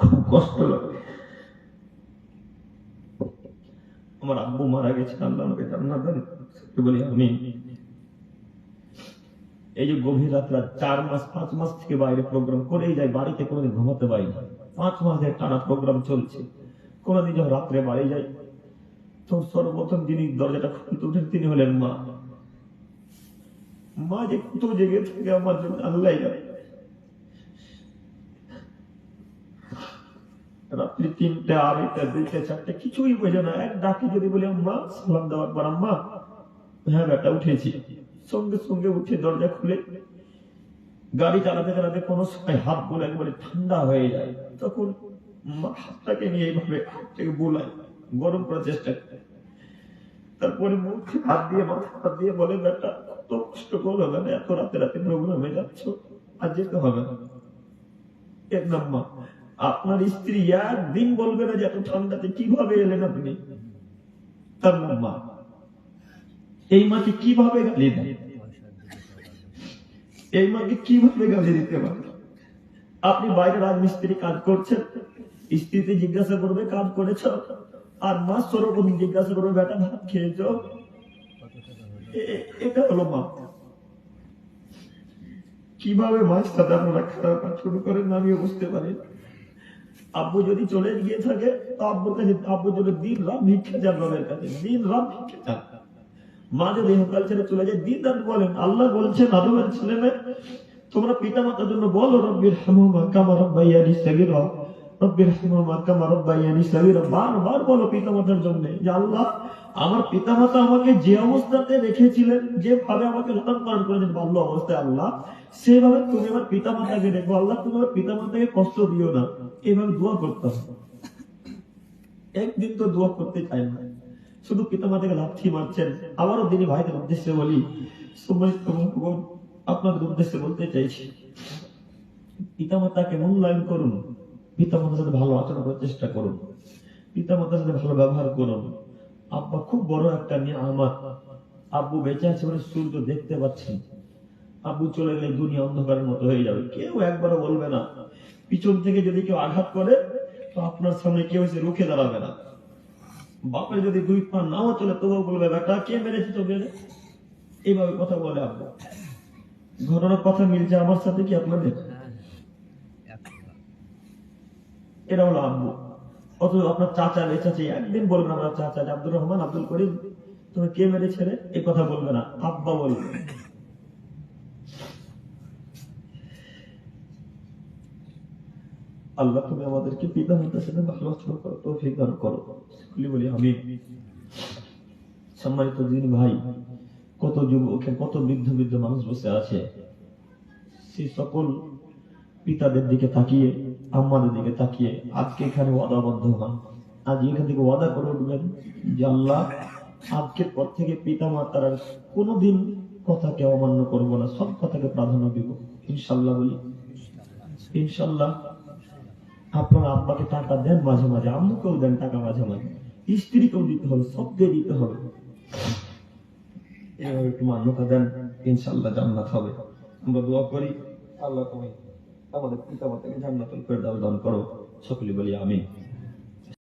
খুব কষ্ট লাগে। আমার আব্বু মারা গেছে, আল্লাহ আমাকে জান্নাত দান বলি আমি এই যে গভীর রাত রাত চার মাস, পাঁচ মাস থেকে বাইরে প্রোগ্রাম করেই যায় বাড়িতে কোনোদিন ঘুমাতে পারি না। পাঁচ মাসের টানা প্রোগ্রাম চলছে। কোনোদিন যখন রাত্রে বাড়ি যাই তো সর্বপ্রথম যিনি দরজাটা খুলতে উঠেন, তিনি হলেন মা। মা যে কত জেগে থাকে, আমার জন্য আল্লাহ রাত্রি তিনটে আড়াইটা দুইটা চারটে কিছুই বোঝে না। এক ডাকে যদি বলি, আম্মা, সালাম দেওয়ার পর আম্মা। হ্যাঁ বেটা উঠেছি। সঙ্গে সঙ্গে উঠে দরজা খুলে গাড়ি চালাতে চালাতে কোনো সময় হাত বলে একবারে ঠান্ডা হয়ে যায়। তখন হাতটাকে নিয়ে এইভাবে হাতটাকে বোলায়, গরম করার চেষ্টা করে। তারপরে মুখে হাত দিয়ে মাথা হাত দিয়ে বলে বেটা কত কষ্ট করো না? এত রাতে রাতে প্রোগ্রামে যাচ্ছ, আর যেতে হবে না। এক নম্বর। আপনার স্ত্রী একদিন বলবে না যে, এত ঠান্ডাতে কীভাবে এলেন আপনি? তার মা। এই মাকে কীভাবে গালি দেন? এই মাকে কীভাবে গালি দিতে পারে আপনি বাইরে রাজমিস্ত্রি কাজ করছেন স্ত্রীতে জিজ্ঞাসা করবে, কাজ করেছ? আর মা সর্বপ্রথম জিজ্ঞাসা করবে, বেটা, ভাত খেয়েছ? এটা হলো মা। কীভাবে মাছ সাথে আপনারা খারাপ শুরু করেন আমিও বুঝতে পারি না। আব্বু যদি চলে গিয়ে থাকে, তো আব্বুর কাছে আব্বু যদি দিন রাত ভিক্ষা চান রবের কাছে, দিন রাত ভিক্ষা চান। মা যদি ইহকাল ছেড়ে চলে যায়, দিন রাত বলেন, আল্লাহ বলছেন, আদমের ছেলে মেয়ে, তোমরা পিতা মাতার জন্য বলো রব্বির হামুমা কামা রব্বাইয়ানি সাগীরা। বারবার বলো পিতা মাতার জন্য যে আল্লাহ, আমার আমাকে যে অবস্থাতে রেখেছিলেন, যেভাবে আমাকে পালন করেছেন বাল্য অবস্থায়, আল্লাহ, সেভাবে তুমি আমার রেখো আল্লাহ, তুমি আমার কষ্ট দিও না। দোয়া একদিন তো দোয়া করতে চাই না। শুধু পিতা মাতাকে লাথি মারছেন। আবারও তিনি ভাইদের উদ্দেশ্যে বলি আপনাদের উদ্দেশ্যে বলতে চাইছি পিতা মাতাকে মূল্যায়ন করুন। পিতা মাতার সাথে ভালো আচরণ করার চেষ্টা করুন। পিতা মাতার সাথে ভালো ব্যবহার করুন। আব্বা খুব বড় একটা নিয়ে আমার আব্বু বেঁচে আছে বলে সূর্য দেখতে পাচ্ছেন। আব্বু চলে গেলে দুনিয়া অন্ধকারের মতো হয়ে যাবে। কেউ একবারও বলবে না। পিছন থেকে যদি কেউ আঘাত করে, তো আপনার সামনে কেউ এসে রুখে দাঁড়াবে না। বাপের যদি দুই পা নাও চলে, তবুও বলবে, বেটা, কে মেরেছে তোকে? রে?" এইভাবে কথা বলে আব্বু। ঘটনার কথা মিলছে আমার সাথে কি আপনাদের? এরা হলো আব্বু। অথচ আপনার চাচা রে, চাচি, একদিন বলবেন আপনার চাচা আব্দুর রহমান, আব্দুল করিম, তুমি কে মেরেছে রে এই কথা বলবে না? আব্বা বলবে। আল্লাহ, তুমি আমাদেরকে পিতা মাতার সাথে ভালো আচরণ করো, তৌফিক দান করো। সকলে বলি আমি সম্মানিত দিন ভাই, কত যুবক, কত বৃদ্ধ বৃদ্ধ মানুষ বসে আছে। সেই সকল পিতাদের দিকে তাকিয়ে, আম্মাদের দিকে তাকিয়ে, আজকে এখানে ওয়াদাবদ্ধ হন আজ এখান থেকে ওয়াদা করে উঠবেন যে আল্লাহ, আজকের পর থেকে পিতা মাতার কোনোদিন কথাকে অমান্য করব না, সব কথাকে প্রাধান্য দিব। ইনশাল্লাহ বলি, ইনশাল্লাহ আপনার আব্বাকে টাকা দেন মাঝে মাঝে, আম্মুকেও দেন টাকা মাঝে মাঝে। স্ত্রীকেও দিতে হবে, সবকে দিতে হবে। এভাবে একটু মান্যতা দেন, ইনশাল্লাহ জান্নাত হবে। আমরা দোয়া করি, আল্লাহ তুমি আমাদের পিতা মাতাকে জান্নাতুল ফেরদাউস দান করো। সকলে বলি আমিন।